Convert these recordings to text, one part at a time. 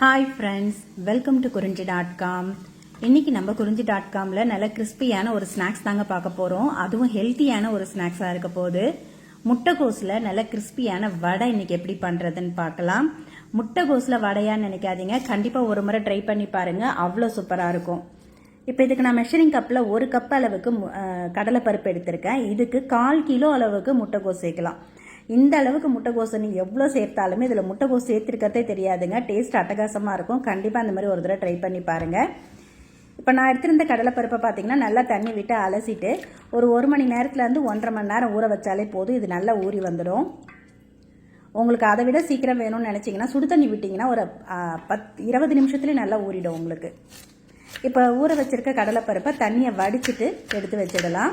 Hi friends welcome to Kurinji dot com இன்னைக்கு நம்ம குறிஞ்சி டாட் காமில் நல்ல கிறிஸ்பியான ஒரு ஸ்நாக்ஸ் தாங்க பார்க்க போகிறோம் அதுவும் ஹெல்த்தியான ஒரு ஸ்நாக்ஸாக இருக்க போகுது. முட்டைகோஸில் நல்ல கிறிஸ்பியான வடை இன்றைக்கி எப்படி பண்ணுறதுன்னு பார்க்கலாம். முட்டைகோஸில் வடையான்னு நினைக்காதீங்க. கண்டிப்பாக ஒரு முறை ட்ரை பண்ணி பாருங்கள் அவ்வளோ சூப்பராக இருக்கும். இப்போ இதுக்கு நான் மெஷரிங் கப்பில் ஒரு கப் அளவுக்கு மு- கடலைப்பருப்பு எடுத்திருக்கேன். இதுக்கு கால் கிலோ அளவுக்கு முட்டைகோஸ் சேர்க்கலாம். இந்த அளவுக்கு முட்டைகோஸை நீங்கள் எவ்வளோ சேர்த்தாலுமே இதில் முட்டைகோஸ் சேர்த்துருக்கிறதே தெரியாதுங்க. டேஸ்ட் அட்டகாசமாக இருக்கும். கண்டிப்பாக அந்த மாதிரி ஒரு தடவை ட்ரை பண்ணி பாருங்கள் இப்போ நான் எடுத்திருந்த கடலைப்பருப்பை பார்த்தீங்கன்னா நல்லா தண்ணி விட்டு அலசிட்டு ஒரு ஒரு மணி நேரத்துலேருந்து ஒன்றரை மணி நேரம் ஊற வச்சாலே போதும். இது நல்லா ஊறி வந்துடும். உங்களுக்கு அதை விட சீக்கிரம் வேணும்னு நினச்சிங்கன்னா சுடு தண்ணி விட்டிங்கன்னா ஒரு பத் இருபது நிமிஷத்துலேயே நல்லா ஊறிடும் உங்களுக்கு. இப்போ ஊற வச்சிருக்க கடலைப்பருப்பை தண்ணியை வடிச்சிட்டு எடுத்து வச்சிடலாம்.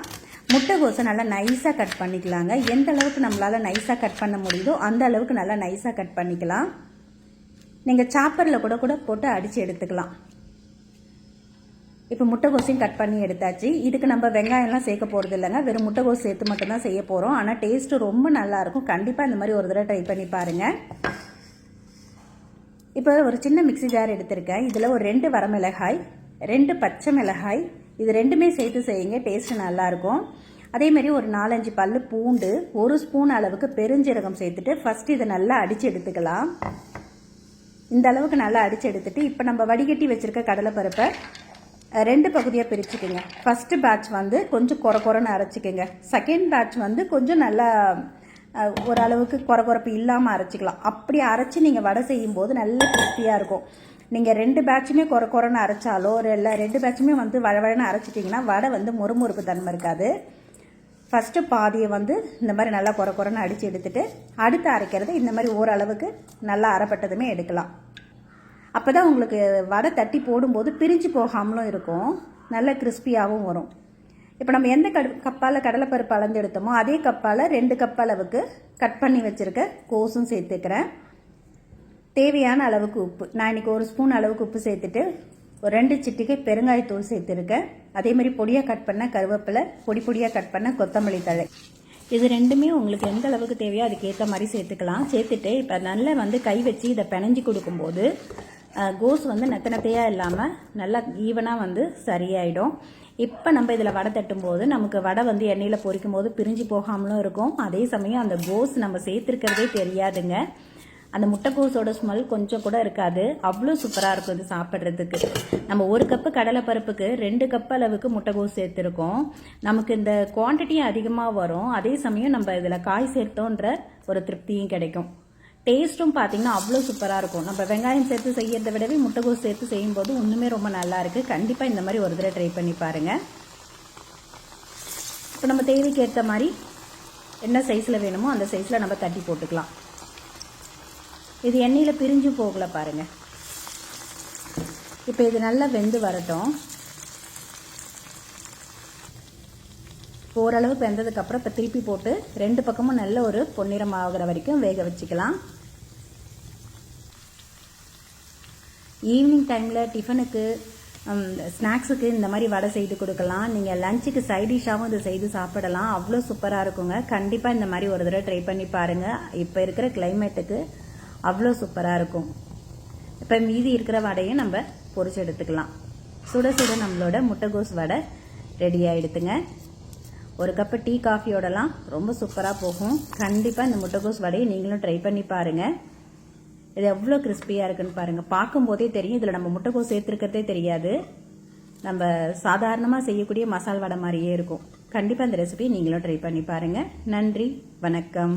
முட்டைகோஸை நல்லா நைஸாக கட் பண்ணிக்கலாங்க. எந்த அளவுக்கு நம்மளால் நைஸாக கட் பண்ண முடியுதோ அந்த அளவுக்கு நல்லா நைஸாக கட் பண்ணிக்கலாம். நீங்கள் சாப்பரில் கூட கூட போட்டு அடித்து எடுத்துக்கலாம். இப்போ முட்டைகோஸையும் கட் பண்ணி எடுத்தாச்சு. இதுக்கு நம்ம வெங்காயம்லாம் சேர்க்க போகிறது இல்லைங்க. வெறும் முட்டைகோஸ் சேர்த்து மட்டும்தான் செய்ய போகிறோம் ஆனால் டேஸ்ட்டு ரொம்ப நல்லாயிருக்கும் கண்டிப்பாக இந்த மாதிரி ஒரு தடவை ட்ரை பண்ணி பாருங்கள் இப்போ ஒரு சின்ன மிக்ஸி ஜார் எடுத்திருக்கேன். இதில் ஒரு ரெண்டு வரமிளகாய் ரெண்டு பச்சை மிளகாய் இது ரெண்டுமே சேர்த்து செய்யுங்க டேஸ்ட்டு நல்லாயிருக்கும். அதேமாரி ஒரு நாலஞ்சு பல் பூண்டு ஒரு ஸ்பூன் அளவுக்கு பெருஞ்சீரகம் சேர்த்துட்டு ஃபஸ்ட்டு இதை நல்லா அடித்து எடுத்துக்கலாம். இந்த அளவுக்கு நல்லா அடித்து எடுத்துட்டு இப்போ நம்ம வடிகட்டி வச்சுருக்க கடலைப்பருப்பை ரெண்டு பகுதியாக பிரிச்சுக்கோங்க. ஃபஸ்ட்டு பேட்ச் வந்து கொஞ்சம் குறை குறைன்னு அரைச்சிக்கோங்க. செகண்ட் பேட்ச் வந்து கொஞ்சம் நல்லா ஓரளவுக்கு குறை குறைப்பு இல்லாமல் அரைச்சிக்கலாம். அப்படி அரைச்சி நீங்கள் வடை செய்யும்போது நல்ல கிறிஸ்பியாக இருக்கும். நீங்கள் ரெண்டு பேட்சுமே குறை குறைன்னு அரைச்சாலோ இல்லை ரெண்டு பேட்சுமே வந்து வழவழன்னு அரைச்சிட்டிங்கன்னா வடை வந்து முறுமுறுப்பு தன்மை இருக்காது. ஃபஸ்ட்டு பாதியை வந்து இந்த மாதிரி நல்லா குறை குறைன்னு அடித்து எடுத்துகிட்டு அடுத்து அரைக்கிறது இந்த மாதிரி ஓரளவுக்கு நல்லா அரைப்பட்டதுமே எடுக்கலாம். அப்போ தான் உங்களுக்கு வடை தட்டி போடும்போது பிரிஞ்சு போகாமலும் இருக்கும். நல்ல கிறிஸ்பியாகவும் வரும். இப்போ நம்ம எந்த கடு கப்பால் கடலைப்பருப்பு அளந்து எடுத்தோமோ அதே கப்பால் ரெண்டு கப் அளவுக்கு கட் பண்ணி வச்சுருக்க கோஸும் சேர்த்துக்கிறேன். தேவையான அளவுக்கு உப்பு. நான் இன்னைக்கு ஒரு ஸ்பூன் அளவுக்கு உப்பு சேர்த்துட்டு ஒரு ரெண்டு சிட்டிகை பெருங்காயத்தூள் சேர்த்துருக்கேன். அதே மாதிரி பொடியாக கட் பண்ண கருவேப்பிலை பொடி பொடியாக கட் பண்ண கொத்தமல்லி தழை. இது ரெண்டுமே உங்களுக்கு எந்த அளவுக்கு தேவையோ அதுக்கேற்ற மாதிரி சேர்த்துக்கலாம். சேர்த்துட்டு இப்போ நல்லா வந்து கை வச்சு இதை பிணைஞ்சு கொடுக்கும்போது கோஸ் வந்து நெத்த நெத்தையாக இல்லாமல் நல்லா ஈவனாக வந்து சரியாயிடும். இப்போ நம்ம இதில் வடை தட்டும் போது நமக்கு வடை வந்து எண்ணெயில் பொரிக்கும் போது பிரிஞ்சு போகாமலும் இருக்கும். அதே சமயம் அந்த கோஸ் நம்ம சேர்த்துருக்கிறதே தெரியாதுங்க. அந்த முட்டைக்கோஸோட ஸ்மெல் கொஞ்சம் கூட இருக்காது. அவ்வளோ சூப்பராக இருக்கும் இது சாப்பிட்றதுக்கு. நம்ம ஒரு கப்பு கடலைப்பருப்புக்கு ரெண்டு கப் அளவுக்கு முட்டைக்கோஸ் சேர்த்துருக்கோம். நமக்கு இந்த குவான்டிட்டியும் அதிகமாக வரும். அதே சமயம் நம்ம இதில் காய் சேர்த்தோன்ற ஒரு திருப்தியும் கிடைக்கும். டேஸ்ட்டும் பார்த்தீங்கன்னா அவ்வளோ சூப்பராக இருக்கும். நம்ம வெங்காயம் சேர்த்து செய்யறதை விடவே முட்டைக்கோஸ் சேர்த்து செய்யும்போது இன்னுமே ரொம்ப நல்லா இருக்குது கண்டிப்பாக இந்த மாதிரி ஒரு தடவை ட்ரை பண்ணி பாருங்கள் இப்போ நம்ம தேவைக்கு ஏற்ற மாதிரி என்ன சைஸில் வேணுமோ அந்த சைஸில் நம்ம தட்டி போட்டுக்கலாம். இது எண்ணெயில் பிரிஞ்சு போகல பாருங்கள் இப்போ இது நல்லா வெந்து வரட்டும். ஓரளவு ஓரளவுக்கு வெந்ததுக்கப்புறம் இப்போ திருப்பி போட்டு ரெண்டு பக்கமும் நல்ல ஒரு பொன்னிறம் ஆகிற வரைக்கும் வேக வச்சுக்கலாம். ஈவினிங் டைமில் டிஃபனுக்கு ஸ்நாக்ஸுக்கு இந்த மாதிரி வடை செய்து கொடுக்கலாம். நீங்கள் லஞ்சுக்கு சைடிஷாகவும் இது செய்து சாப்பிடலாம். அவ்வளோ சூப்பராக இருக்குங்க. கண்டிப்பாக இந்த மாதிரி ஒரு தடவை ட்ரை பண்ணி பாருங்கள் இப்போ இருக்கிற கிளைமேட்டுக்கு அவ்வளோ சூப்பராக இருக்கும். இப்போ மீதி இருக்கிற வடையும் நம்ம பொறிச்சு எடுத்துக்கலாம். சுட சுட நம்மளோட முட்டைகோஸ் வடை ரெடி ஆகிடுதுங்க ஒரு கப்பு டீ காஃபியோடலாம் ரொம்ப சூப்பராக போகும். கண்டிப்பாக இந்த முட்டைகோஸ் வடையை நீங்களும் ட்ரை பண்ணி பாருங்கள் இது எவ்வளோ கிறிஸ்பியாக இருக்குன்னு பாருங்கள் பார்க்கும்போதே தெரியும். இதில் நம்ம முட்டைகோஸ் சேர்த்துருக்கிறதே தெரியாது. நம்ம சாதாரணமாக செய்யக்கூடிய மசால் வடை மாதிரியே இருக்கும். கண்டிப்பாக இந்த ரெசிபி நீங்களும் ட்ரை பண்ணி பாருங்கள் நன்றி. வணக்கம்.